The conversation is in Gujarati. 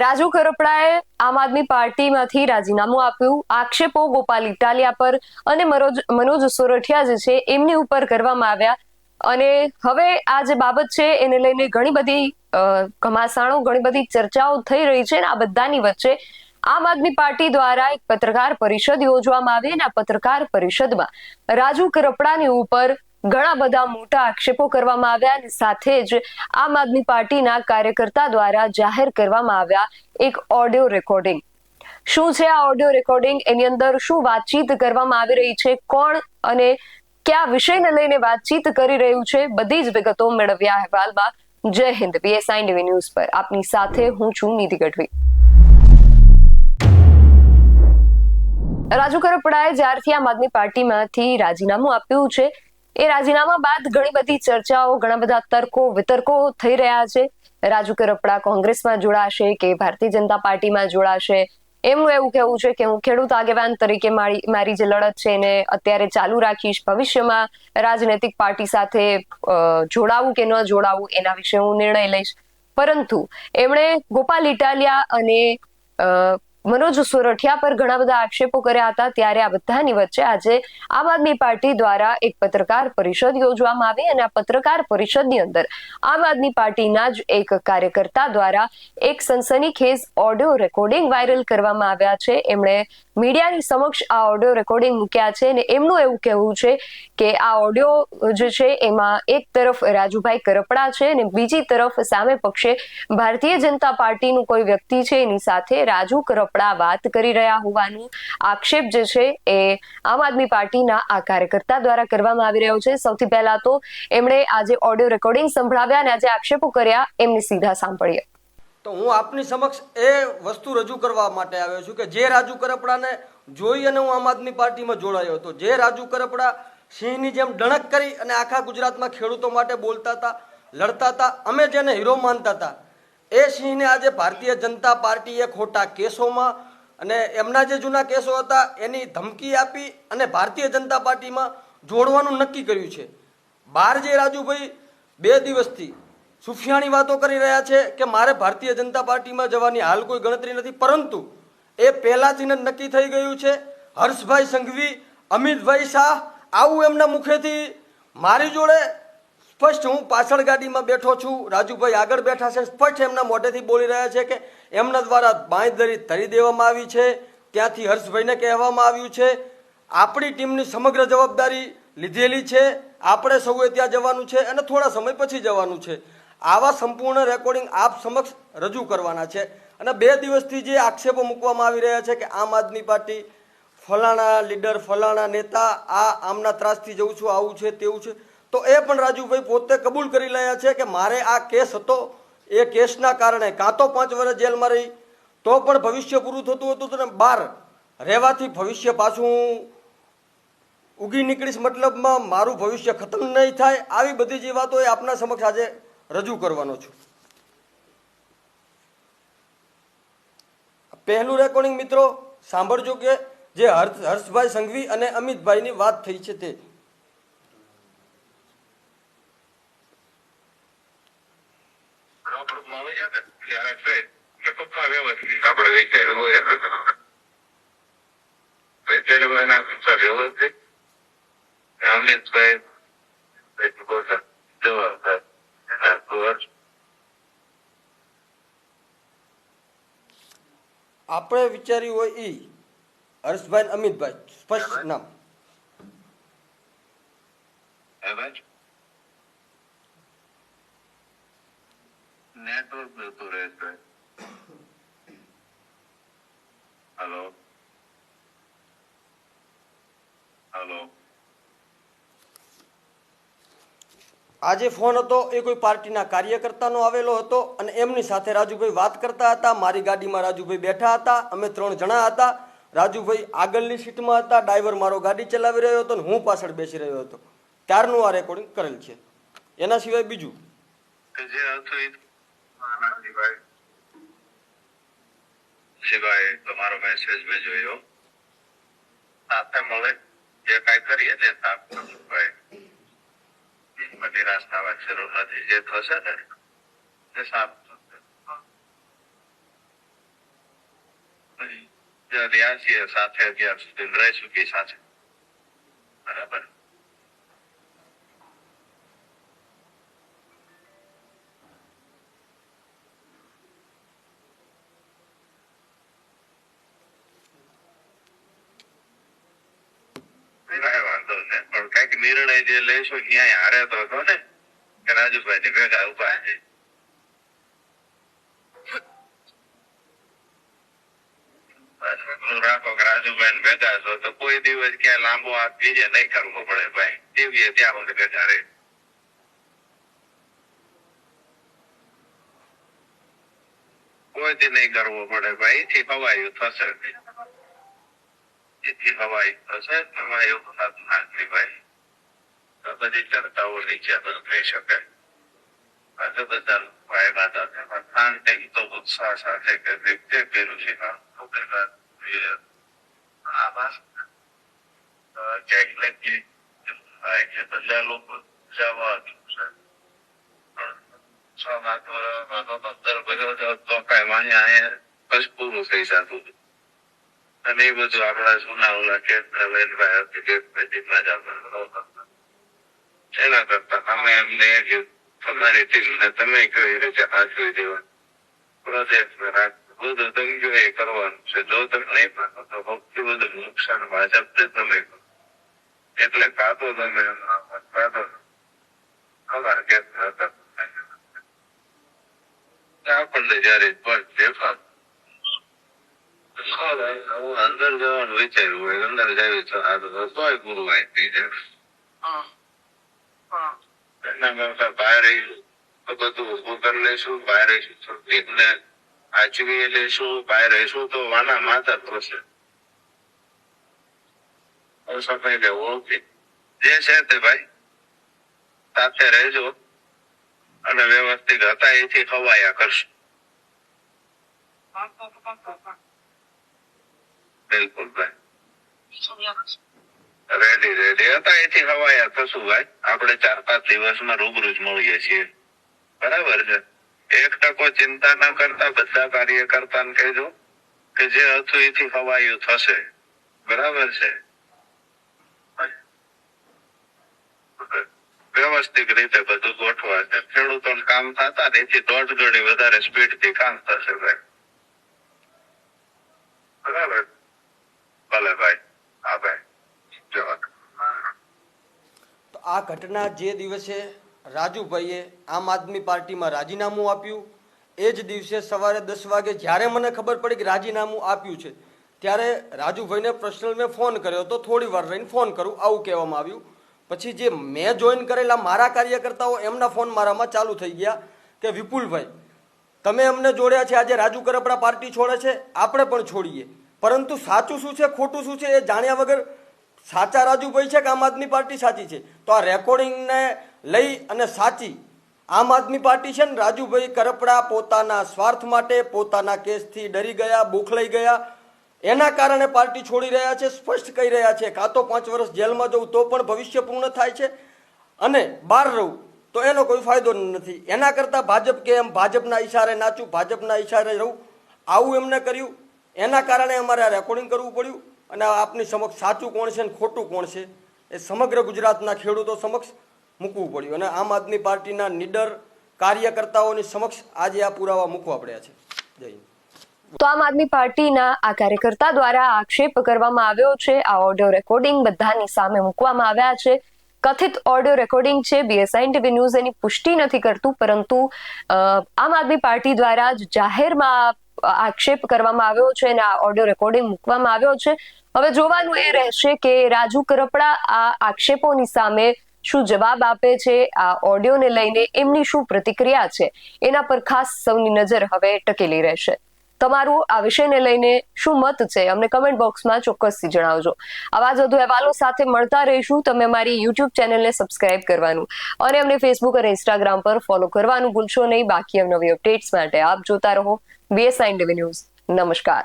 રાજુ કરપડાએ આમ આદમી પાર્ટીમાંથી રાજીનામું આપ્યું. આક્ષેપો ગોપાલ ઇટાલિયા પર અને મનોજ સોરઠિયા જે છે, એમની ઉપર કરવામાં આવ્યા. અને હવે આ જે બાબત છે, એને લઈને ઘણી બધી ઘમાસાણો, ઘણી બધી ચર્ચાઓ થઈ રહી છે અને આ બધાની વચ્ચે આમ આદમી પાર્ટી દ્વારા એક પત્રકાર પરિષદ યોજવામાં આવી અને આ પત્રકાર પરિષદમાં રાજુ કરપડાની ઉપર ઘણા બધા મોટા આક્ષેપો કરવામાં આવ્યા અને સાથે જ આમ આદમી પાર્ટીના કાર્યકર્તા દ્વારા જાહેર કરવામાં આવ્યા એક ઓડિયો રેકોર્ડિંગ. શું છે આ ઓડિયો રેકોર્ડિંગ? એની અંદર શું વાતચીત કરવામાં આવી રહી છે? કોણ અને કયા વિષયને લઈને વાતચીત કરી રહ્યું છે? બધી જ વિગતો મેળવ્યા અહેવાલમાં. જય હિન્દ બીએસઆઈ ટીવી ન્યૂઝ પર. આપની સાથે હું છું નિધિ ગઢવી. રાજુ કરપડાએ જ્યારથી આમ આદમી પાર્ટીમાંથી રાજીનામું આપ્યું છે એ રાજીનામા બાદ ઘણી બધી ચર્ચાઓ, ઘણા બધા તર્કો, વિતર્કો થઈ રહ્યા છે. રાજુ કરપડા કોંગ્રેસમાં જોડાશે કે ભારતીય જનતા પાર્ટીમાં જોડાશે? એમનું એવું કહેવું છે કે હું ખેડૂત આગેવાન તરીકે મારી મારી જે લડત છે એને અત્યારે ચાલુ રાખીશ. ભવિષ્યમાં રાજનૈતિક પાર્ટી સાથે જોડાવું કે ન જોડાવું એના વિશે હું નિર્ણય લઈશ. પરંતુ એમણે ગોપાલ ઇટાલિયા અને મનોજ સોરઠિયા પર ઘણા બધા આક્ષેપો કર્યા હતા. ત્યારે આ બધાની વચ્ચે આજે આમ આદમી પાર્ટી દ્વારા એક પત્રકાર પરિષદ યોજવામાં આવી અને આ પત્રકાર પરિષદની અંદર આમ આદમી પાર્ટીના જ એક કાર્યકર્તા દ્વારા એક સનસનીખેજ ઓડિયો રેકોર્ડિંગ વાયરલ કરવામાં આવ્યા છે. એમણે મીડિયાની સમક્ષ આ ઓડિયો રેકોર્ડિંગ મૂક્યા છે અને એમનું એવું કહેવું છે કે આ ઓડિયો જે છે એમાં એક તરફ રાજુભાઈ કરપડા છે અને બીજી તરફ સામે પક્ષે ભારતીય જનતા પાર્ટીનું કોઈ વ્યક્તિ છે એની સાથે રાજુ કરપડા વાત કરી રહ્યા હોવાનું આક્ષેપ જે છે એ આમ આદમી પાર્ટીના આ કાર્યકર્તા દ્વારા કરવામાં આવી રહ્યો છે. સૌથી પહેલા તો એમણે આજે ઓડિયો રેકોર્ડિંગ સંભળાવ્યા અને આજે આક્ષેપો કર્યા. એમને સીધા સાંભળીએ. તો હું આપની સમક્ષ એ વસ્તુ રજૂ કરવા માટે આવ્યો છું કે જે રાજુ કરપડાને જોઈ અને હું આમ આદમી પાર્ટીમાં જોડાયો હતો. જે રાજુ કરપડા સિંહની જેમ ડણક કરી અને આખા ગુજરાતમાં ખેડૂતો માટે બોલતા હતા, લડતા હતા, અમે જેને હીરો માનતા હતા એ સિંહને આજે ભારતીય જનતા પાર્ટીએ ખોટા કેસોમાં અને એમના જે જૂના કેસો હતા, એની ધમકી આપી અને ભારતીય જનતા પાર્ટીમાં જોડવાનું નક્કી કર્યું છે. બાર જે રાજુભાઈ બે દિવસથી સુફિયાણી વાતો કરી રહ્યા છે કે મારે ભારતીય જનતા પાર્ટીમાં જવાની હાલ કોઈ ગણતરી નથી, પરંતુ એ પહેલાથી જ નક્કી થઈ ગયું છે. હર્ષભાઈ સંઘવી, અમિતભાઈ શાહ, આવું એમના મુખેથી મારી જોડે સ્પષ્ટ હું પાછળ ગાડીમાં બેઠો છું. રાજુભાઈ આગળ બેઠા છે. સ્પષ્ટ એમના મોઢેથી બોલી રહ્યા છે કે એમના દ્વારા બાંયધરી ધરી દેવામાં આવી છે. ત્યાંથી હર્ષભાઈને કહેવામાં આવ્યું છે, આપણી ટીમની સમગ્ર જવાબદારી લીધેલી છે. આપણે સૌએ ત્યાં જવાનું છે અને થોડા સમય પછી જવાનું છે. આવા સંપૂર્ણ રેકોર્ડિંગ આપ સમક્ષ રજૂ કરવાના છે. અને બે દિવસથી જે આક્ષેપો મૂકવામાં આવી રહ્યા છે કે આમ આદમી પાર્ટી ફલાણા લીડર, ફલાણા નેતા, આ આમના ત્રાસથી જવું છું, આવું છે, તેવું છે. તો એ પણ રાજુભાઈ પોતે કબૂલ કરી રહ્યા છે કે મારે આ કેસ હતો. એ કેસના કારણે કાં તો પાંચ વર્ષ જેલમાં રહી, તો પણ ભવિષ્ય પૂરું થતું હતું તો બહાર રહેવાથી ભવિષ્ય પાછું ઉગી નીકળીશ મતલબમાં મારું ભવિષ્ય ખતમ નહીં થાય આવી બધી જે વાતો એ આપના સમક્ષ આજે રજૂ કરવાનો છું. પહેલું રેકોર્ડિંગ મિત્રો, સાંભળજો કે જે હર્ષ હર્ષભાઈ સંઘવી અને અમિતભાઈની વાત થઈ છે તે. પ્રોબ્લેમ આવે છે ને ત્યારે છે કે પપ્પા વ્યવસ્થિત આપણે વિચાર્યું હોય એટલે વિચાર્યું હોય ના પપ્પા વ્યવસ્થિત અમિતભાઈ પછી પોતા જવાબદાર આખું વર્ષ આપણે વિચાર્યું હોય એ હર્ષભાઈ અમિતભાઈ સ્પષ્ટ નામ. નેટવર્ક જતું રહેશે હલો હલો આ જે ફોન હતો એ કોઈ પાર્ટીના કાર્યકર્તાનો આવેલો હતો અને એમની સાથે રાજુભાઈ વાત કરતા હતા. મારી ગાડીમાં રાજુભાઈ બેઠા હતા. અમે ત્રણ જણા હતા. રાજુભાઈ આગળની સીટમાં હતા. ડ્રાઈવર મારો ગાડી ચલાવી રહ્યો હતો અને હું પાછળ બેસી રહ્યો હતો. ત્યારનું આ રેકોર્ડિંગ કરેલ છે. એના સિવાય બીજું? જે હતું એ આના તમારો મેસેજ મેં જોયો. સાથે મળે જે કાંઈ કરીએ તે સાફ ભાઈ બધી જરૂર નથી જે થશે ને, તે સાફ થશે. સાથે અત્યાર સુધી રહી ચૂકી સાથે. બરાબર કાંઈ વાંધો નહીં પણ કંઈક નિર્ણય જે લેશો ક્યાંય હારે તો હતો ને? કે રાજુભાઈ ની ભેગા ઊભા છે. રાખો કે રાજુભાઈ ભેગા છો, તો કોઈ દિવસ ક્યાંય લાંબો હાથ બીજે નહીં કરવો પડે ભાઈ. દેવીએ ત્યાં સુધી ભેગા રહે. કોઈ દી નહીં કરવો પડે ભાઈ? એથી હવાયું થશે. એથી હવાયું થશે એવું થતું નથી ભાઈ. તો બધી ચર્ચાઓ નીચે ન થઈ શકે આજે બધા ભાઈ બાધા તેમાં શાંતિ તો ઉત્સાહ સાથે કે વ્યક્તિ કર્યું છે કામ તો પેલા એ આભાર અ, ક્યાંક ને ક્યાંક થાય કે બધા લોકો જવા છે પણ છ સાત વર્ષમાં તો પંદર વર્ષ તો કાંઈ માન્યા અહીંયા બસ પૂરું થઈ જતું હતું. અને એ બધું આપણા જૂના ઓલા કેન્દ્ર વેલભાઈ હતી કે પેટીમાં જ આપણે નહોતા. એના કરતા અમે એમને એ કીધું, તમારી ટીમને તમે કઈ રીતે હાથવી દેવા પ્રોજેક્ટ બધું તમે જો એ કરવાનું છે જો તમે નહીં પાકો તો સૌથી બધું નુકસાન ભાજપને તમે કરો એટલે કાં તો તમે કાં તો અમારા કેન્દ્ર હતા આપણને જયારે પણ ફેરફાર હું અંદર જવાનું વિચાર્યું હોય અંદર જાવી તો આ તો તોય ગુરુ આપી જાય બહાર બધું ઊભું કરી લઈશું બહાર રહીશું તો આચવી લેશું બહાર રહીશું તો વાના માતા થશે સમય લેવો જે છે તે ભાઈ સાથે રહેજો અને વ્યવસ્થિત હતા એથી ખવાયા કરશો. બિલકુલ ભાઈ. રેડી રેડી હતા એથી હવાયા. થશું ભાઈ આપણે ચાર, પાંચ દિવસમાં રૂબરૂ જ મળીએ છીએ. બરાબર છે? એક ટકો ચિંતા ન કરતા બધા કાર્યકર્તા ને કહેજો કે જે હતું એથી હવાયું થશે. બરાબર છે? વ્યવસ્થિત રીતે બધું ગોઠવા છે. ખેડૂતોને કામ થતા એથી દોઢ ગણી વધારે સ્પીડથી કામ થશે ભાઈ. બરાબર? ભલે ભાઈ. હા ભાઈ જવા તો આ ઘટના જે દિવસે રાજુભાઈએ આમ આદમી પાર્ટીમાં રાજીનામું આપ્યું, એ જ દિવસે સવારે દસ વાગે જ્યારે મને ખબર પડી કે રાજીનામું આપ્યું છે, ત્યારે રાજુભાઈને પર્સનલ મેં ફોન કર્યો તો થોડી વાર રહીને ફોન કરું, આવું કહેવામાં આવ્યું. પછી જે મેં જોઈન કરેલા મારા કાર્યકર્તાઓ એમના ફોન મારામાં ચાલુ થઈ ગયા કે, વિપુલભાઈ, તમે અમને જોડ્યા છે, આજે રાજુ કરપડા પાર્ટી છોડે છે, આપણે પણ છોડીએ. પરંતુ સાચું શું છે, ખોટું શું છે, એ જાણ્યા વગર સાચા રાજુભાઈ છે કે આમ આદમી પાર્ટી સાચી છે? તો આ રેકોર્ડિંગને લઈ અને સાચી આમ આદમી પાર્ટી છે ને રાજુભાઈ કરપડા પોતાના સ્વાર્થ માટે પોતાના કેસથી ડરી ગયા, બોખલાઈ ગયા. એના કારણે પાર્ટી છોડી રહ્યા છે, સ્પષ્ટ કહી રહ્યા છે કાં તો પાંચ વર્ષ જેલમાં જવું તો પણ ભવિષ્ય પૂર્ણ થાય છે. અને બહાર રહું તો એનો કોઈ ફાયદો નથી. એના કરતાં ભાજપ કે એમ ભાજપના ઈશારે નાચું, ભાજપના ઈશારે રહું, આવું એમને કર્યું. એના કારણે અમારે આ રેકોર્ડિંગ કરવું પડ્યું. અને આપની સમક્ષ સાચું કોણ છે ને ખોટું કોણ છે એ સમગ્ર ગુજરાતના ખેડૂતો સમક્ષ મૂકવું પડ્યું અને આમ આદમી પાર્ટીના નીડર કાર્યકર્તાઓની સમક્ષ આજે આ પુરાવા મૂકવા પડ્યા છે. જય તો આમ આદમી પાર્ટીના આ કાર્યકર્તા દ્વારા આક્ષેપ કરવામાં આવ્યો છે. આ ઓડિયો રેકોર્ડિંગ બધાની સામે મૂકવામાં આવ્યા છે. કથિત ઓડિયો રેકોર્ડિંગ છે. બીએસઆઈ ટીવી ન્યૂઝ એની પુષ્ટિ નથી કરતું, પરંતુ આમ આદમી પાર્ટી દ્વારા જ જાહેરમાં આક્ષેપ કરવામાં આવ્યો છે અને આ ઓડિયો રેકોર્ડિંગ મૂકવામાં આવ્યો છે. હવે જોવાનું એ રહેશે કે રાજુ કરપડા આ આક્ષેપોની સામે શું જવાબ આપે છે, આ ઓડિયોને લઈને એમની શું પ્રતિક્રિયા છે? એના પર ખાસ સૌની નજર હવે ટકેલી રહેશે. તમારું આ વિષયને લઈને શું મત છે? અમને કમેન્ટ બોક્સમાં ચોક્કસથી જણાવજો. આવા જ વધુ અહેવાલો સાથે મળતા રહીશું. તમે મારી યુટ્યુબ ચેનલને સબસ્ક્રાઇબ કરવાનું અને અમને ફેસબુક અને ઇન્સ્ટાગ્રામ પર ફોલો કરવાનું ભૂલશો નહીં. બાકી નવી અપડેટ્સ માટે આપ જોતા રહો. બીએસઆઈ ટીવી ન્યૂઝ નમસ્કાર.